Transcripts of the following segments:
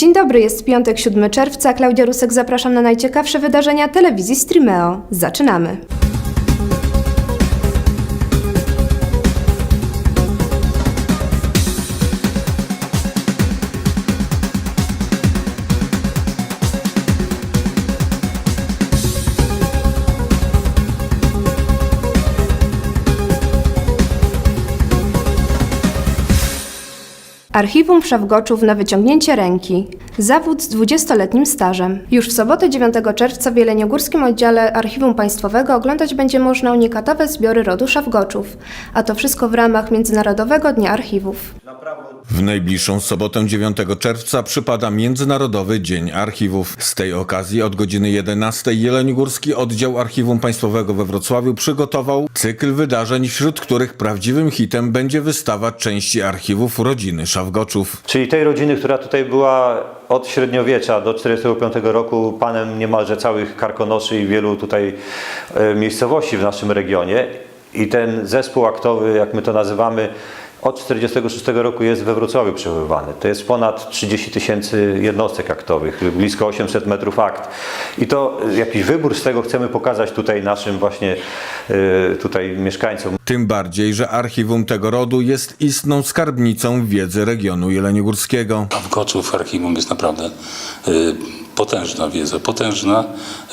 Dzień dobry, jest piątek, 7 czerwca. Klaudia Rusek, zapraszam na najciekawsze wydarzenia telewizji Streameo. Zaczynamy. Archiwum Szawgoczów na wyciągnięcie ręki. Zawód z 20-letnim stażem. Już w sobotę 9 czerwca w Jeleniogórskim Oddziale Archiwum Państwowego oglądać będzie można unikatowe zbiory rodu Szawgoczów. A to wszystko w ramach Międzynarodowego Dnia Archiwów. W najbliższą sobotę 9 czerwca przypada Międzynarodowy Dzień Archiwów. Z tej okazji od godziny 11 Jeleniogórski Oddział Archiwum Państwowego we Wrocławiu przygotował cykl wydarzeń, wśród których prawdziwym hitem będzie wystawa części archiwów rodziny Szawgoczów. Czyli tej rodziny, która tutaj była od średniowiecza do 1945 roku panem niemalże całych Karkonoszy i wielu tutaj e, miejscowości w naszym regionie. I ten zespół aktowy, jak my to nazywamy, od 1946 roku jest we Wrocławiu przechowywany. To jest ponad 30 tysięcy jednostek aktowych, blisko 800 metrów akt. I to jakiś wybór z tego chcemy pokazać tutaj naszym właśnie e, tutaj mieszkańcom. Tym bardziej, że archiwum tego rodu jest istną skarbnicą wiedzy regionu jeleniogórskiego. A w Goczów archiwum jest naprawdę y, potężna wiedza, potężna,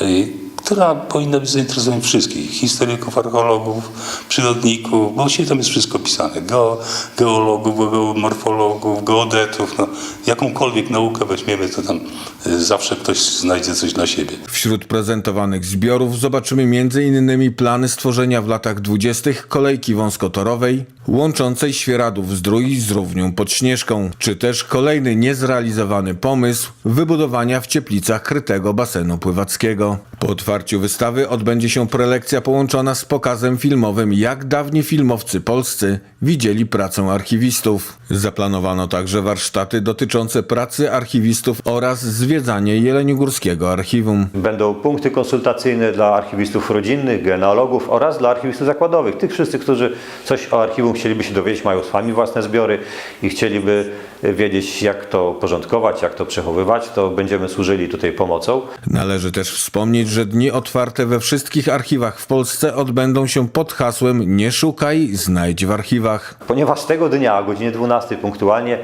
y, która powinna być zainteresować wszystkich, historyków, archeologów, przyrodników, bo właściwie tam jest wszystko pisane, Geo, geologów, geomorfologów, geodetów, no, jakąkolwiek naukę weźmiemy, to tam y, zawsze ktoś znajdzie coś dla siebie. Wśród prezentowanych zbiorów zobaczymy m.in. plany stworzenia w latach 20. kolejki wąskotorowej, łączącej Świeradów Zdrój z Równią pod Śnieżką, czy też kolejny niezrealizowany pomysł wybudowania w Cieplicach krytego basenu pływackiego. Po otwarciu wystawy odbędzie się prelekcja połączona z pokazem filmowym, jak dawni filmowcy polscy widzieli pracę archiwistów. Zaplanowano także warsztaty dotyczące pracy archiwistów oraz zwiedzanie Jeleniogórskiego Archiwum. Będą punkty konsultacyjne dla archiwistów rodzinnych, genealogów oraz dla archiwistów zakładowych. Tych wszyscy, którzy coś o archiwum chcieliby się dowiedzieć, mają sami własne zbiory i chcieliby wiedzieć, jak to porządkować, jak to przechowywać, to będziemy służyli tutaj pomocą. Należy też wspomnieć, że dni otwarte we wszystkich archiwach w Polsce odbędą się pod hasłem Nie szukaj, znajdź w archiwach. Ponieważ tego dnia o godzinie 12 punktualnie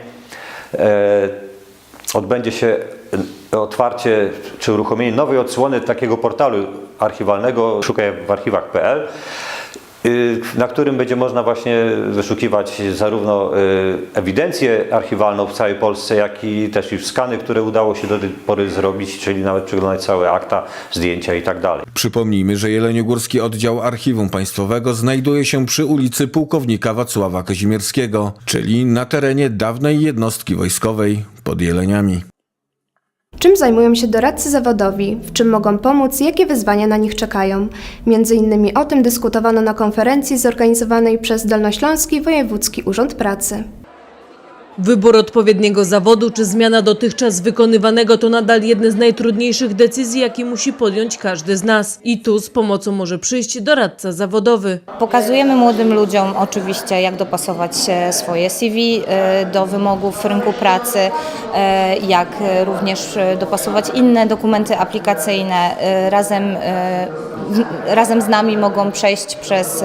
e, odbędzie się otwarcie czy uruchomienie nowej odsłony takiego portalu archiwalnego szukaj w archiwach.pl na którym będzie można właśnie wyszukiwać zarówno y, ewidencję archiwalną w całej Polsce, jak i też już skany, które udało się do tej pory zrobić, czyli nawet przeglądać całe akta, zdjęcia i tak dalej. Przypomnijmy, że Jeleniogórski Oddział Archiwum Państwowego znajduje się przy ulicy Pułkownika Wacława Kazimierskiego, czyli na terenie dawnej jednostki wojskowej pod Jeleniami. Czym zajmują się doradcy zawodowi, w czym mogą pomóc, jakie wyzwania na nich czekają? Między innymi o tym dyskutowano na konferencji zorganizowanej przez Dolnośląski Wojewódzki Urząd Pracy. Wybór odpowiedniego zawodu czy zmiana dotychczas wykonywanego to nadal jedne z najtrudniejszych decyzji, jakie musi podjąć każdy z nas. I tu z pomocą może przyjść doradca zawodowy. Pokazujemy młodym ludziom oczywiście, jak dopasować e, swoje CV e, do wymogów rynku pracy, e, jak również dopasować inne dokumenty aplikacyjne. Razem, razem z nami mogą przejść przez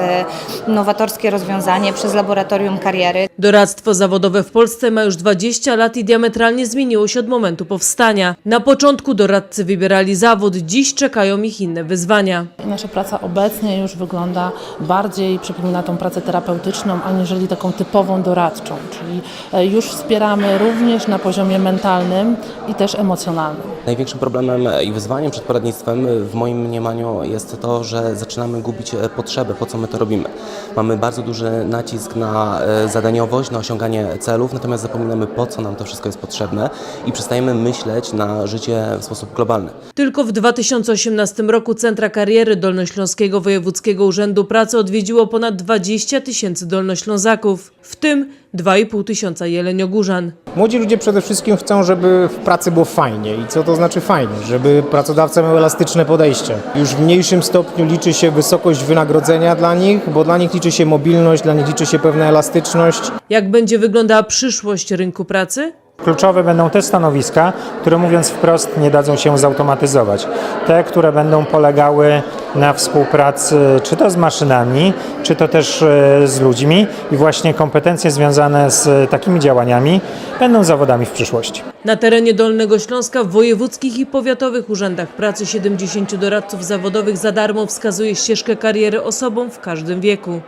nowatorskie rozwiązanie, przez laboratorium kariery. Doradztwo zawodowe w Polsce ma już 20 lat i diametralnie zmieniło się od momentu powstania. Na początku doradcy wybierali zawód, dziś czekają ich inne wyzwania. Nasza praca obecnie już wygląda bardziej, przypomina tą pracę terapeutyczną, aniżeli taką typową doradczą, czyli e, już wspieramy również na poziomie mentalnym i też emocjonalnym. Największym problemem i wyzwaniem przed poradnictwem w moim mniemaniu jest to, że zaczynamy gubić e, potrzebę, po co my to robimy. Mamy bardzo duży nacisk na e, zadaniowość, na osiąganie celów, natomiast zapominamy po co nam to wszystko jest potrzebne i przestajemy myśleć na życie w sposób globalny. Tylko w 2018 roku Centra Kariery Dolnośląskiego Wojewódzkiego Urzędu Pracy odwiedziło ponad 20 tysięcy dolnoślązaków, w tym 2,5 tysiąca jeleniogórzan. Młodzi ludzie przede wszystkim chcą, żeby w pracy było fajnie. I co to znaczy fajnie? Żeby pracodawca miał elastyczne podejście. Już w mniejszym stopniu liczy się wysokość wynagrodzenia dla nich, bo dla nich liczy się mobilność, dla nich liczy się pewna elastyczność. Jak będzie wyglądała przyszłość rynku pracy? Kluczowe będą te stanowiska, które mówiąc wprost nie dadzą się zautomatyzować. Te, które będą polegały na współpracy czy to z maszynami, czy to też e, z ludźmi i właśnie kompetencje związane z takimi działaniami będą zawodami w przyszłości. Na terenie Dolnego Śląska w wojewódzkich i powiatowych urzędach pracy 70 doradców zawodowych za darmo wskazuje ścieżkę kariery osobom w każdym wieku.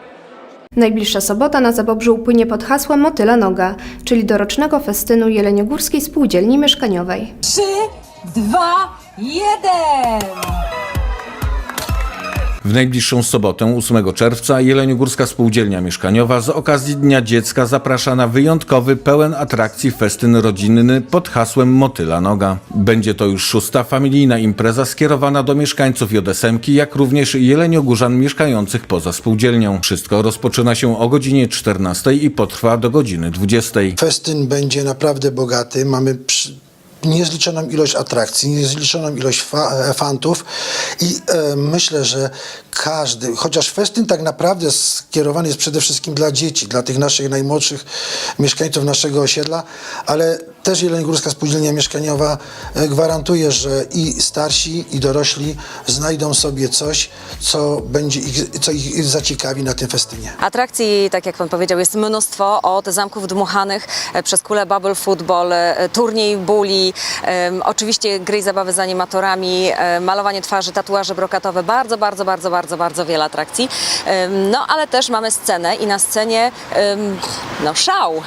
Najbliższa sobota na Zabobrzu upłynie pod hasłem Motyla Noga, czyli dorocznego festynu Jeleniogórskiej Spółdzielni Mieszkaniowej. Trzy, dwa, jeden! W najbliższą sobotę, 8 czerwca, Jeleniogórska Spółdzielnia Mieszkaniowa z okazji Dnia Dziecka zaprasza na wyjątkowy, pełen atrakcji festyn rodzinny pod hasłem Motyla Noga. Będzie to już szósta familijna impreza skierowana do mieszkańców Jodesemki, jak również jeleniogórzan mieszkających poza spółdzielnią. Wszystko rozpoczyna się o godzinie 14 i potrwa do godziny 20. Festyn będzie naprawdę bogaty. Mamy przy, niezliczoną ilość atrakcji, niezliczoną ilość fa, e, fantów i e, myślę, że każdy, chociaż festyn tak naprawdę skierowany jest przede wszystkim dla dzieci, dla tych naszych najmłodszych mieszkańców naszego osiedla, ale też Jeleniogórska Spółdzielnia Mieszkaniowa e, gwarantuje, że i starsi, i dorośli znajdą sobie coś, co będzie ich, co ich zaciekawi na tym festynie. Atrakcji, tak jak pan powiedział, jest mnóstwo od zamków dmuchanych e, przez kulę bubble football, e, turniej buli, oczywiście gry i zabawy z animatorami, malowanie twarzy, tatuaże brokatowe, bardzo, bardzo, bardzo, bardzo, bardzo wiele atrakcji. No ale też mamy scenę i na scenie no szał.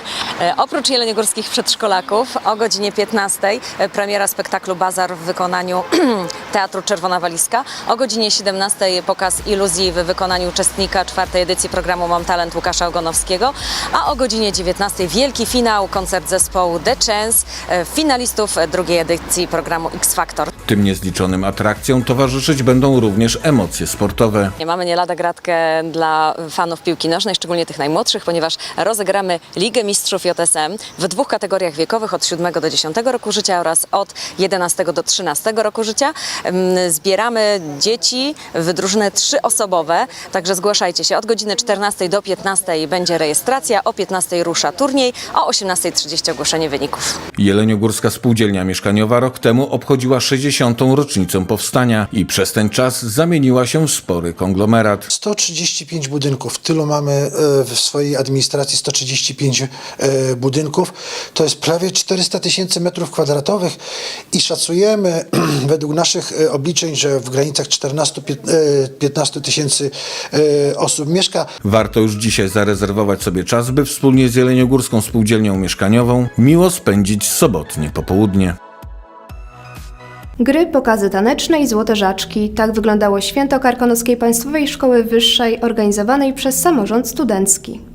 Oprócz jeleniogórskich przedszkolaków o godzinie 15 e, premiera spektaklu Bazar w wykonaniu Teatru Czerwona Walizka. O godzinie 17 pokaz iluzji w wykonaniu uczestnika czwartej edycji programu Mam Talent Łukasza Ogonowskiego, a o godzinie 19 wielki finał, koncert zespołu The Chance, e, finalistów drugiej edycji programu X Factor. Tym niezliczonym atrakcjom towarzyszyć będą również emocje sportowe. Nie mamy nie lada gratkę dla fanów piłki nożnej, szczególnie tych najmłodszych, ponieważ rozegramy Ligę Mistrzów JSM w dwóch kategoriach wiekowych od 7 do 10 roku życia oraz od 11 do 13 roku życia. Zbieramy dzieci w drużyny trzyosobowe, także zgłaszajcie się. Od godziny 14 do 15 będzie rejestracja, o 15 rusza turniej, o 18.30 ogłoszenie wyników. Jeleniogórska Spółdzielnia Mieszkaniowa rok temu obchodziła 60. rocznicę powstania i przez ten czas zamieniła się w spory konglomerat. 135 budynków. Tylu mamy e, w swojej administracji 135 e, budynków. To jest prawie 400 tysięcy metrów kwadratowych i szacujemy według naszych e, obliczeń, że w granicach 14-15 tysięcy e, osób mieszka. Warto już dzisiaj zarezerwować sobie czas, by wspólnie z Jeleniogórską Spółdzielnią Mieszkaniową miło spędzić sobotnie popołudnie. Gry, pokazy taneczne i złote żaczki. Tak wyglądało święto Karkonoskiej Państwowej Szkoły Wyższej organizowanej przez samorząd studencki.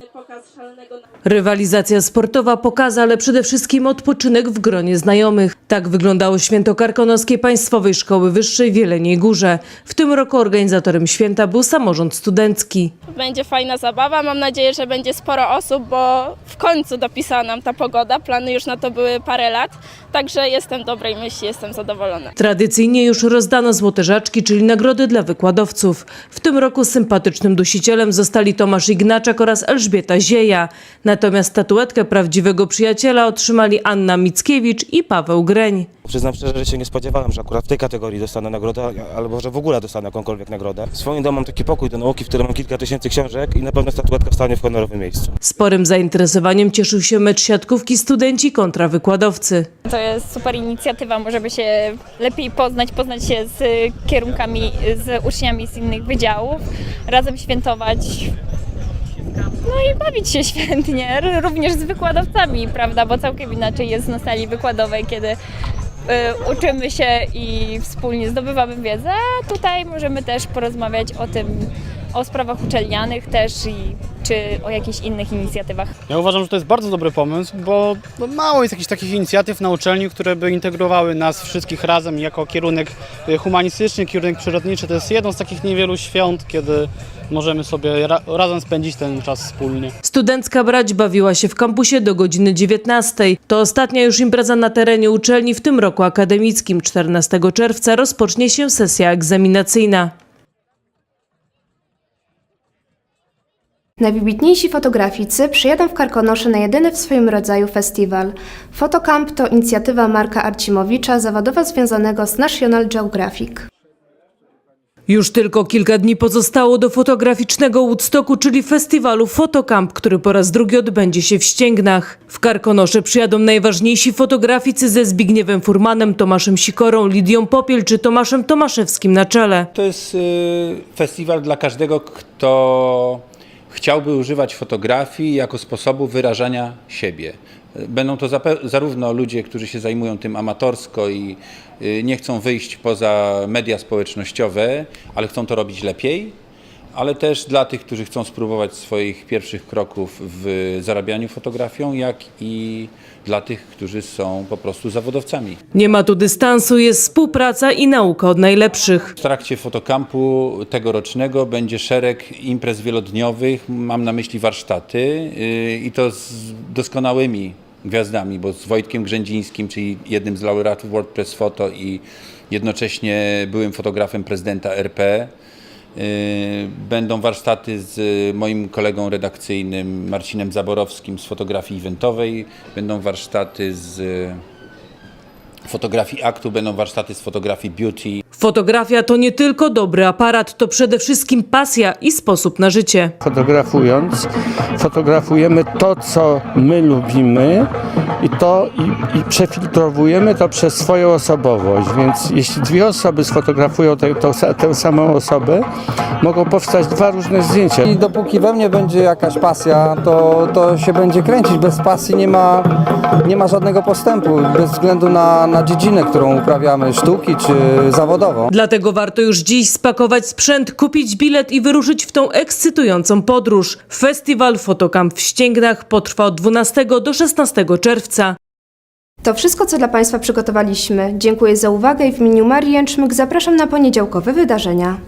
Rywalizacja sportowa, pokazy, ale przede wszystkim odpoczynek w gronie znajomych. Tak wyglądało święto Karkonoskiej Państwowej Szkoły Wyższej w Jeleniej Górze. W tym roku organizatorem święta był samorząd studencki. Będzie fajna zabawa. Mam nadzieję, że będzie sporo osób, bo w końcu dopisała nam ta pogoda. Plany już na to były parę lat, także jestem dobrej myśli, jestem zadowolona. Tradycyjnie już rozdano złote żaczki, czyli nagrody dla wykładowców. W tym roku sympatycznym dusicielem zostali Tomasz Ignaczak oraz Elżbieta Zieja. Natomiast statuetkę prawdziwego przyjaciela otrzymali Anna Mickiewicz i Paweł Greń. Przyznam szczerze, że się nie spodziewałem, że akurat w tej kategorii dostanę nagrodę, albo że w ogóle dostanę jakąkolwiek nagrodę. W swoim domu mam taki pokój do nauki, w którym mam kilka tysięcy książek i na pewno statuetka stanie w honorowym miejscu. Sporym zainteresowaniem cieszył się mecz siatkówki studenci kontra wykładowcy. To jest super inicjatywa, możemy się lepiej poznać, poznać się z kierunkami, z uczniami z innych wydziałów, razem świętować. No i bawić się świetnie, r- również z wykładowcami, prawda, bo całkiem inaczej jest na sali wykładowej, kiedy y, uczymy się i wspólnie zdobywamy wiedzę, tutaj możemy też porozmawiać o tym, o sprawach uczelnianych też i czy o jakichś innych inicjatywach. Ja uważam, że to jest bardzo dobry pomysł, bo no, mało jest jakichś takich inicjatyw na uczelni, które by integrowały nas wszystkich razem jako kierunek y, humanistyczny, kierunek przyrodniczy. To jest jedno z takich niewielu świąt, kiedy możemy sobie ra razem spędzić ten czas wspólnie. Studencka brać bawiła się w kampusie do godziny 19. To ostatnia już impreza na terenie uczelni w tym roku akademickim. 14 czerwca rozpocznie się sesja egzaminacyjna. Najwybitniejsi fotograficy przyjadą w Karkonosze na jedyny w swoim rodzaju festiwal. Fotocamp to inicjatywa Marka Arcimowicza, zawodowo związanego z National Geographic. Już tylko kilka dni pozostało do fotograficznego Woodstocku, czyli festiwalu Fotocamp, który po raz drugi odbędzie się w Ścięgnach. W Karkonosze przyjadą najważniejsi fotograficy ze Zbigniewem Furmanem, Tomaszem Sikorą, Lidią Popiel czy Tomaszem Tomaszewskim na czele. To jest y, festiwal dla każdego, kto chciałby używać fotografii jako sposobu wyrażania siebie. Będą to zarówno ludzie, którzy się zajmują tym amatorsko i y, nie chcą wyjść poza media społecznościowe, ale chcą to robić lepiej, ale też dla tych, którzy chcą spróbować swoich pierwszych kroków w zarabianiu fotografią, jak i dla tych, którzy są po prostu zawodowcami. Nie ma tu dystansu, jest współpraca i nauka od najlepszych. W trakcie fotokampu tegorocznego będzie szereg imprez wielodniowych, mam na myśli warsztaty yy, i to z doskonałymi gwiazdami, bo z Wojtkiem Grzędzińskim, czyli jednym z laureatów World Press Photo i jednocześnie byłym fotografem prezydenta RP. Yy, Będą warsztaty z moim kolegą redakcyjnym Marcinem Zaborowskim z fotografii eventowej, będą warsztaty z fotografii aktu, będą warsztaty z fotografii beauty. Fotografia to nie tylko dobry aparat, to przede wszystkim pasja i sposób na życie. Fotografując, fotografujemy to, co my lubimy i to i, i przefiltrowujemy to przez swoją osobowość. Więc jeśli dwie osoby sfotografują tę, tą, sa- tę samą osobę, mogą powstać dwa różne zdjęcia. I dopóki we mnie będzie jakaś pasja, to, to się będzie kręcić. Bez pasji nie ma, nie ma żadnego postępu, bez względu na, na dziedzinę, którą uprawiamy, sztuki czy Dlatego warto już dziś spakować sprzęt, kupić bilet i wyruszyć w tą ekscytującą podróż. Festiwal Fotocamp w Ścięgnach potrwa od 12 do 16 czerwca. To wszystko, co dla Państwa przygotowaliśmy. Dziękuję za uwagę i w imieniu Marii Jęczmyk zapraszam na poniedziałkowe wydarzenia.